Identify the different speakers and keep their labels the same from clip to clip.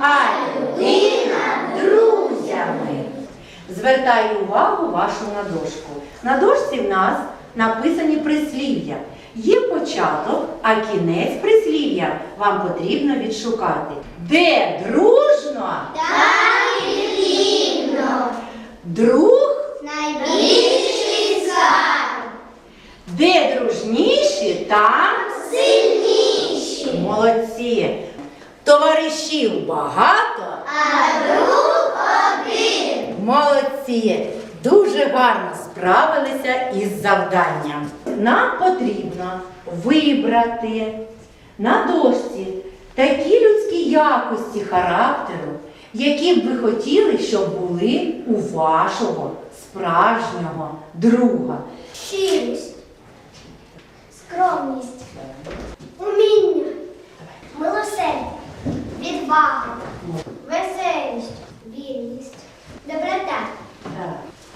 Speaker 1: а людина друзями. Звертаю увагу вашу на дошку. На дошці в нас написані прислів'я. Є початок, а кінець прислів'я вам потрібно відшукати. Де дружно,
Speaker 2: Так і рівно.
Speaker 1: друг,
Speaker 2: Найбільший скарб.
Speaker 1: де дружніші, там
Speaker 2: Сильніший.
Speaker 1: молодці. Товаришів багато,
Speaker 2: А друг один.
Speaker 1: Молодці! Дуже гарно справилися із завданням. Нам потрібно вибрати на дошці такі людські якості характеру, які б ви хотіли, щоб були у вашого справжнього друга.
Speaker 2: Щирість. Скромність. Уміння. Милосердя. Відвага. Веселість. Вірність. Доброта.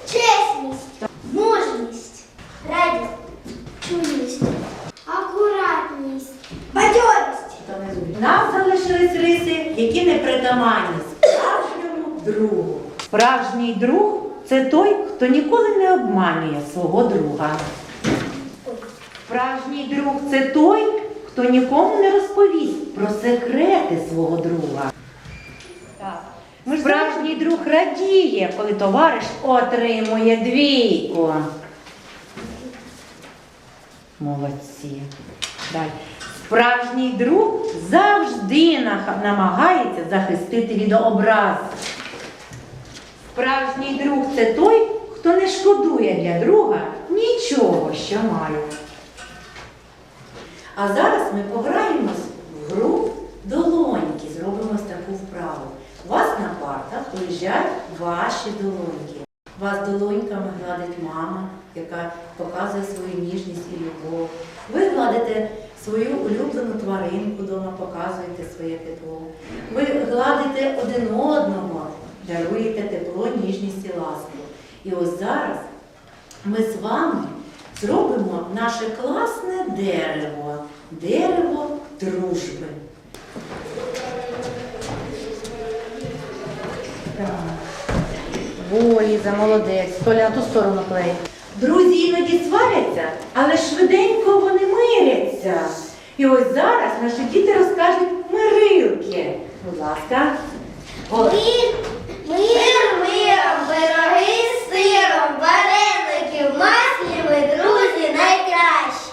Speaker 2: Чесність. Мужність. Радість. Чуйність. Акуратність. Бадьорість.
Speaker 1: Нам залишились риси, які не притаманні справжньому другу. Справжній друг це той, хто ніколи не обманює свого друга. Справжній друг це той, хто нікому не розповість про секрети свого друга. Справжній друг радіє, коли товариш отримує двійку. Молодці. Далі. Справжній друг завжди намагається захистити від образ. Справжній друг це той, хто не шкодує для друга нічого, що має. А зараз ми пограємось в гру долоньки. Зробимо таку вправу. У вас на партах лежать ваші долоньки. Вас долоньками гладить мама, яка показує свою ніжність і любов. Ви гладите свою улюблену тваринку вдома, показуєте своє тепло. Ви гладите один одного, даруєте тепло, ніжність і ласку. І ось зараз ми з вами зробимо наше класне дерево, дерево дружби. Так. О, Ліза, молодець. Толя на ту сторону клей. Друзі іноді сваряться, але швиденько вони миряться. І ось зараз наші діти розкажуть мирилки. Будь ласка.
Speaker 2: Мир, мир, миром, пироги з сиром, вареники в маслі, ми друзі найкращі.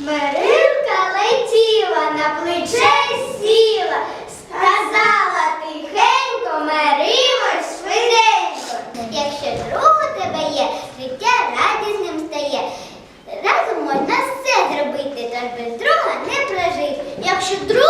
Speaker 2: Мирилка летіла, на плече сіла, сказала тихенько, миримось швиденько. Якщо друг у тебе є, життя радісним стає. Разом можна все зробити, та без друга не прожити. Якщо друг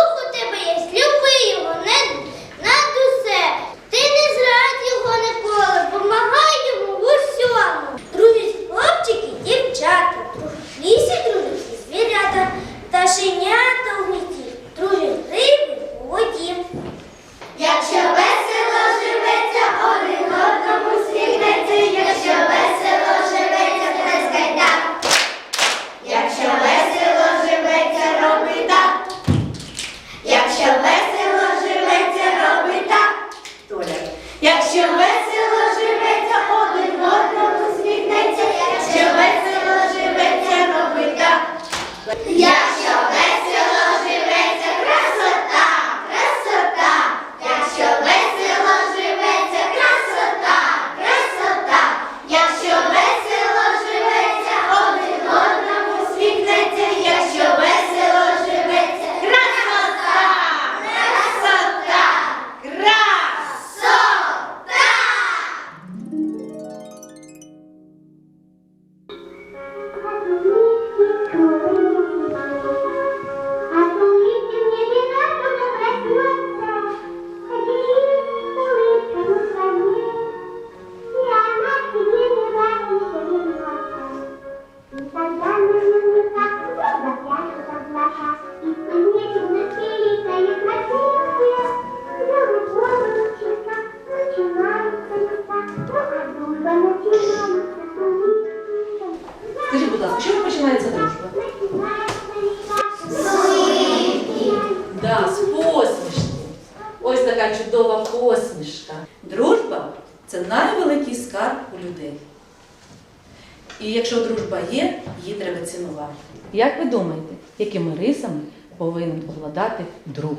Speaker 3: повинен обладати друг?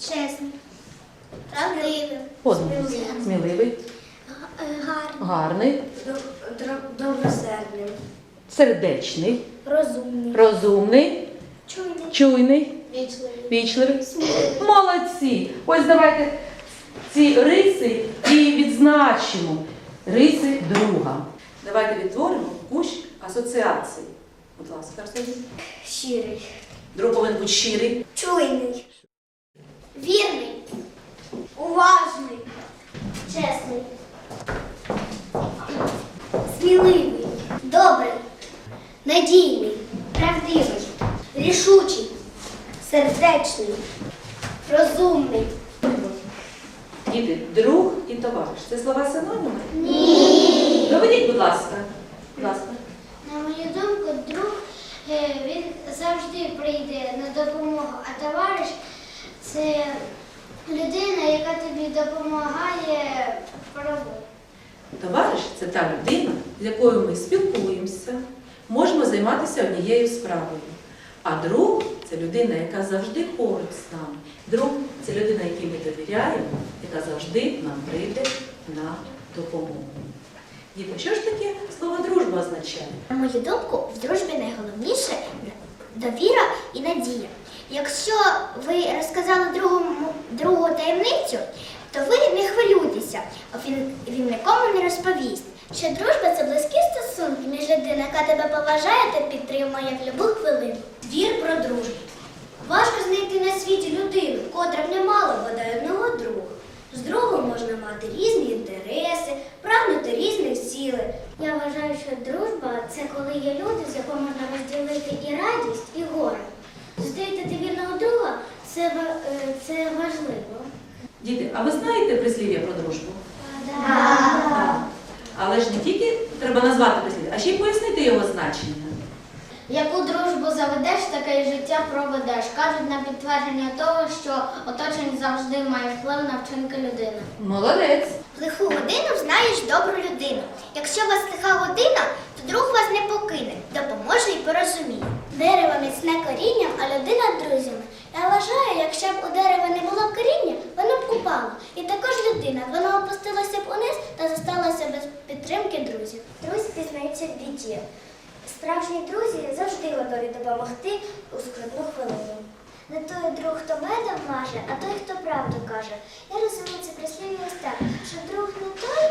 Speaker 2: Чесно. Правдивим.
Speaker 3: Одним. Сміливий,
Speaker 2: Гарним.
Speaker 3: гарний,
Speaker 2: Добросердним.
Speaker 3: сердечний,
Speaker 2: Розумним.
Speaker 3: розумний,
Speaker 2: Чуйним.
Speaker 3: чуйний,
Speaker 2: Вічливим.
Speaker 3: вічливий. Молодці! Ось давайте ці риси і відзначимо. Риси друга. Давайте відтворимо кущ асоціацій. Будь ласка, Арсеній.
Speaker 2: Щирий.
Speaker 3: Друг повинен бути щирий,
Speaker 2: Чуйний. Вірний. Уважний. Чесний. Сміливий. Добрий. Надійний. Правдивий. Рішучий. Сердечний. Розумний.
Speaker 3: Діти, друг і товариш. Це слова синоніми? Ні. Доведіть, будь ласка. Будь ласка.
Speaker 4: На мою думку, друг е, він завжди прийде на допомогу, а товариш це людина, яка тобі допомагає в роботі.
Speaker 3: Товариш це та людина, з якою ми спілкуємося, можемо займатися однією справою. А друг це людина, яка завжди поруч з нами. Друг це людина, якій ми довіряємо, яка завжди нам прийде на допомогу. Діти, що ж таке слово дружба означає?
Speaker 2: На мою думку, в дружбі найголовніше довіра і надія. Якщо ви розказали другому другу таємницю, то ви не хвилюйтеся, він, він нікому не розповість. Що дружба це близькі стосунки між людиною, яка тебе поважає та підтримує в любу хвилину. Твір про дружбу. Важко знайти на світі людину, котра б не мала бодай одного друга. З другом можна мати різні інтереси, прагнути різних сили.
Speaker 4: Я вважаю, що дружба це коли є люди, з якими можна розділити і радість, і горе. Зустріти вірного друга це, е, це важливо.
Speaker 3: Діти, а ви знаєте прислів'я про дружбу?
Speaker 4: Да.
Speaker 3: Да. Але ж не тільки треба назвати прислів'я, а ще й пояснити його значення.
Speaker 4: Яку дружбу заведеш, таке й життя проведеш. Кажуть на підтвердження того, що оточення завжди має вплив на вчинки людини.
Speaker 3: Молодець.
Speaker 2: В лиху годину знаєш добру людину. Якщо у вас лиха година, то друг вас не покине, допоможе і порозуміє. Дерево міцне корінням, а людина друзями. Я вважаю, якщо б у дерева не було коріння, воно б упало. І також людина, вона опустилася б униз та зосталася без підтримки друзів. Друзі пізнаються в біді. Справжні друзі завжди готові допомогти у скрутну хвилину. Не той друг, хто медом маже, а той, хто правду каже. Я розумію це прислів'я ось так, що друг не той,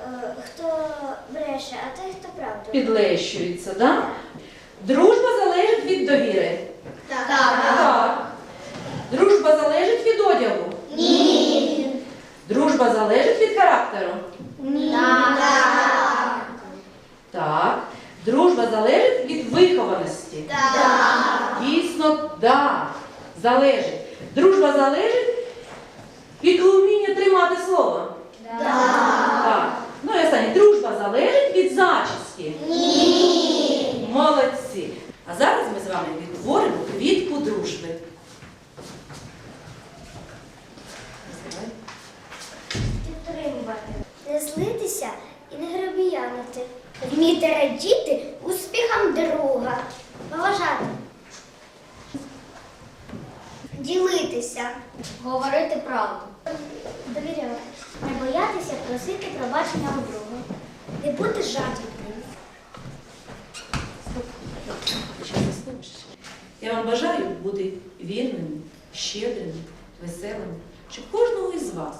Speaker 2: е, хто бреше, а той, хто правду.
Speaker 3: Підлещується, да? Дружба залежить від довіри.
Speaker 2: Так.
Speaker 3: Так. Дружба залежить від одягу.
Speaker 2: Ні.
Speaker 3: Дружба залежить від характеру. Ні.
Speaker 2: Так.
Speaker 3: Так. Дружба залежить від вихованості.
Speaker 2: Так.
Speaker 3: Дійсно, так. Залежить. Дружба залежить від уміння тримати слово. Так. Ну і останнє. Дружба залежить від зачіски.
Speaker 2: Ні.
Speaker 3: Молодці. А зараз ми з вами відтворимо квітку дружби.
Speaker 2: Підтримувати. Не злитися і не гробіянити. Вміти радіти успіхам друга. Поважати. Ділитися.
Speaker 4: Говорити правду.
Speaker 2: Довіряти. Не боятися просити пробачення у друга. Не бути жадібним.
Speaker 3: Я вам бажаю бути вірними, щедрими, веселими, щоб кожного із вас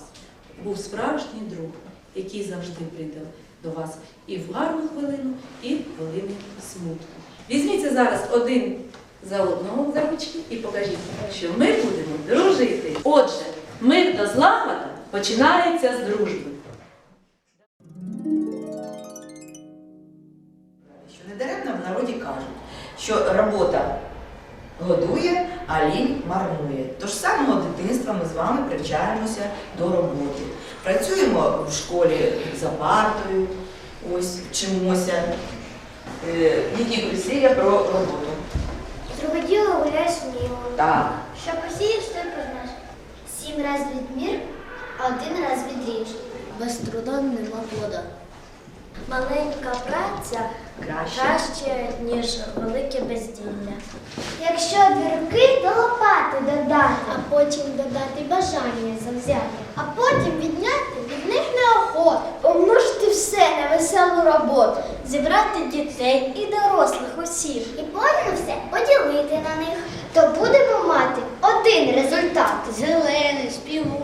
Speaker 3: був справжній друг, який завжди прийде до вас і в гарну хвилину, і в хвилину смутку. Візьміться зараз один за одного за ручки і покажіть, що ми будемо дружити. Отже, мир та злагода починається з дружби.
Speaker 5: Що недаремно в народі кажуть, що робота годує, а лінь марнує. Тож самого дитинства ми з вами привчаємося до роботи. Працюємо в школі за партою, ось вчимося. Е, Які прислів'я про роботу?
Speaker 2: Друге гуляє сміло.
Speaker 5: Так.
Speaker 2: Що посієш, то й пожнеш. Сім разів
Speaker 4: раз відмір, а один раз відріж. Без труда нема плода. Маленька праця
Speaker 5: Краще.
Speaker 4: краще, ніж велике безділля. Якщо дві руки до лопати додати, а потім додати бажання завзяття, а потім відняти від них неохоту, помножити все на веселу роботу, зібрати дітей і дорослих усіх,
Speaker 2: І потім все поділити на них.
Speaker 4: то будемо мати один результат зелений, співучий,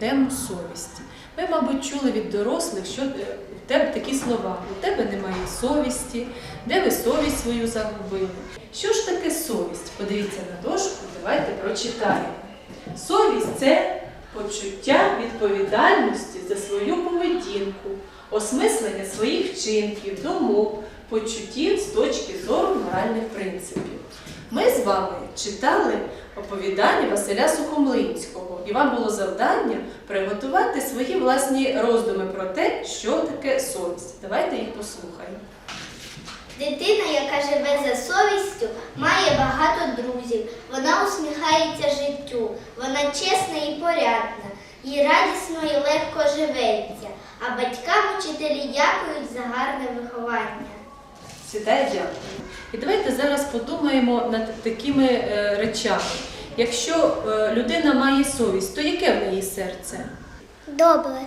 Speaker 6: тему совісті. Ви, мабуть, чули від дорослих, що е, в тебе такі слова: у тебе немає совісті, де ви совість свою загубили. Що ж таке совість? Подивіться на дошку, давайте прочитаємо. Совість це почуття відповідальності за свою поведінку, осмислення своїх вчинків, думок, почуттів з точки зору моральних принципів. Ми з вами читали оповідання Василя Сухомлинського, і вам було завдання приготувати свої власні роздуми про те, що таке совість. Давайте їх послухаємо.
Speaker 2: Дитина, яка живе за совістю, має багато друзів. Вона усміхається життю, вона чесна і порядна, їй радісно і легко живеться, а батькам учителі дякують за гарне виховання.
Speaker 6: Дякую. І давайте зараз подумаємо над такими е, речами. Якщо е, людина має совість, то яке в неї серце?
Speaker 4: Добре,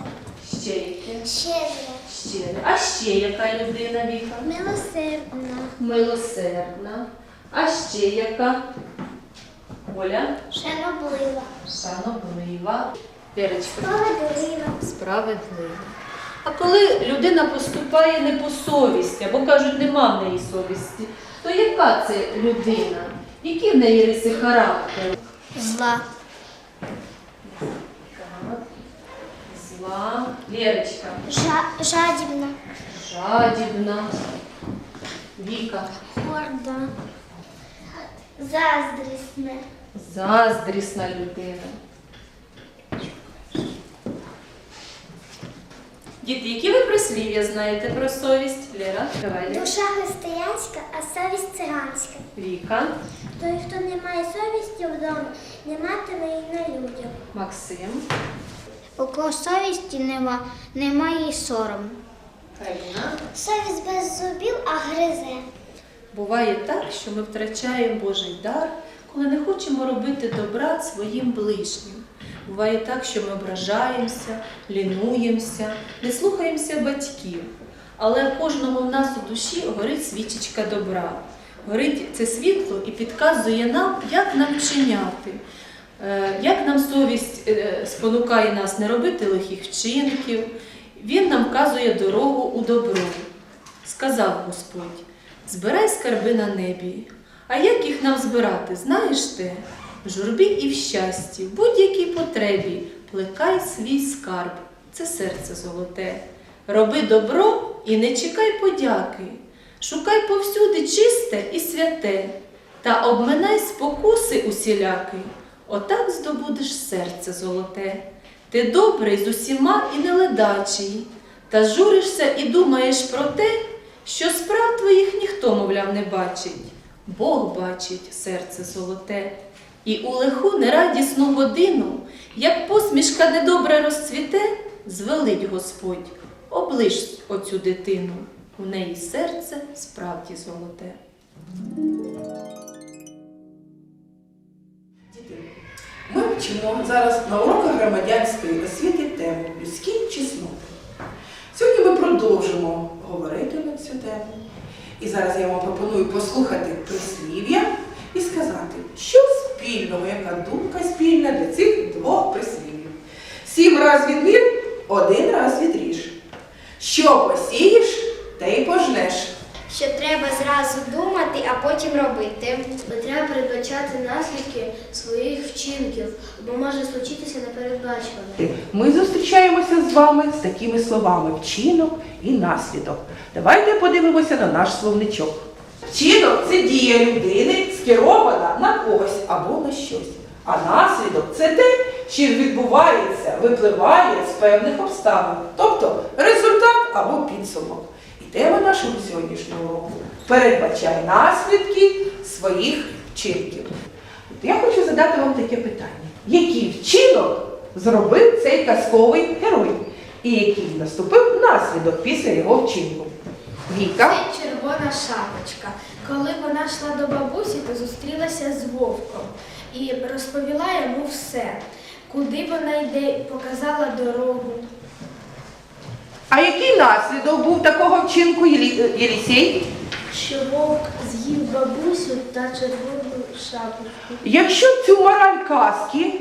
Speaker 6: Ще яке?
Speaker 4: щедре,
Speaker 6: Ще. А ще яка людина Віка?
Speaker 4: милосердна,
Speaker 6: Милосердна. А ще яка? Оля?
Speaker 2: Шаноблива.
Speaker 6: Шаноблива. Вірочка.
Speaker 4: справедлива,
Speaker 6: Справедлива. А коли людина поступає не по совісті, або кажуть, нема в неї совісті, то яка це людина? Які в неї риси характеру?
Speaker 4: зла,
Speaker 6: Так. Зла. Лєрочка.
Speaker 4: жадібна,
Speaker 6: Жадібна. Віка.
Speaker 4: горда,
Speaker 2: Заздрісне.
Speaker 6: Заздрісна людина. Діти, які ви прислів'я знаєте про совість? Лера, давай.
Speaker 4: Душа християнська, а совість циганська.
Speaker 6: Віка,
Speaker 4: Той, хто не має совісті вдома, не матиме і на людях.
Speaker 6: Максим,
Speaker 4: У кого совісті нема, немає й сорому.
Speaker 6: Каріна.
Speaker 4: Совість без зубів, а гризе.
Speaker 6: Буває так, що ми втрачаємо Божий дар, коли не хочемо робити добра своїм ближнім. Буває так, що ми ображаємося, лінуємося, не слухаємося батьків. Але в кожного в нас у душі горить свічечка добра. Горить це світло і підказує нам, як нам вчиняти, Е, як нам совість е, спонукає нас не робити лихих вчинків. Він нам вказує дорогу у добро. Сказав Господь, збирай скарби на небі. А як їх нам збирати, знаєш ти? Журбі і в щасті, в будь-якій потребі, плекай свій скарб, це серце золоте. Роби добро і не чекай подяки. Шукай повсюди чисте і святе, та обминай спокуси усіляки. Отак здобудеш серце золоте. Ти добрий з усіма і неледачий, та журишся і думаєш про те, що справ твоїх ніхто, мовляв, не бачить. Бог бачить серце золоте, і у лиху нерадісну годину, як посмішка недобре розцвіте, звелить Господь, оближ оцю дитину, у неї серце справді золоте.
Speaker 7: Діти, Ми вчимо зараз на уроках громадянської освіти тему людські чесноти. Сьогодні ми продовжимо говорити на цю тему. І зараз я вам пропоную послухати прислів'я і сказати, що спільного, яка думка спільна для цих двох прислів'їв. Сім раз відмір, один раз відріж. Що посієш, те й пожнеш.
Speaker 2: Що треба зразу думати, а потім робити.
Speaker 4: Бо треба передбачати наслідки своїх вчинків, бо може случитися непередбачуване.
Speaker 7: Ми зустрічаємося з вами з такими словами вчинок і наслідок. Давайте подивимося на наш словничок. Вчинок це дія людини, скерована на когось або на щось. А наслідок це те, що відбувається, випливає з певних обставин, тобто результат або підсумок. І тема нашого сьогоднішнього уроку передбачає наслідки своїх вчинків. Я хочу задати вам таке питання: який вчинок зробив цей казковий герой? І який наступив наслідок після його вчинку? Віка.
Speaker 8: Це червона шапочка. Коли вона йшла до бабусі, то зустрілася з вовком і розповіла йому все, куди вона йде, показала дорогу.
Speaker 7: А який наслідок був такого вчинку Єлі- Єлісей?
Speaker 4: Що вовк з'їв бабусю та червону шапочку.
Speaker 7: Якщо цю мораль казки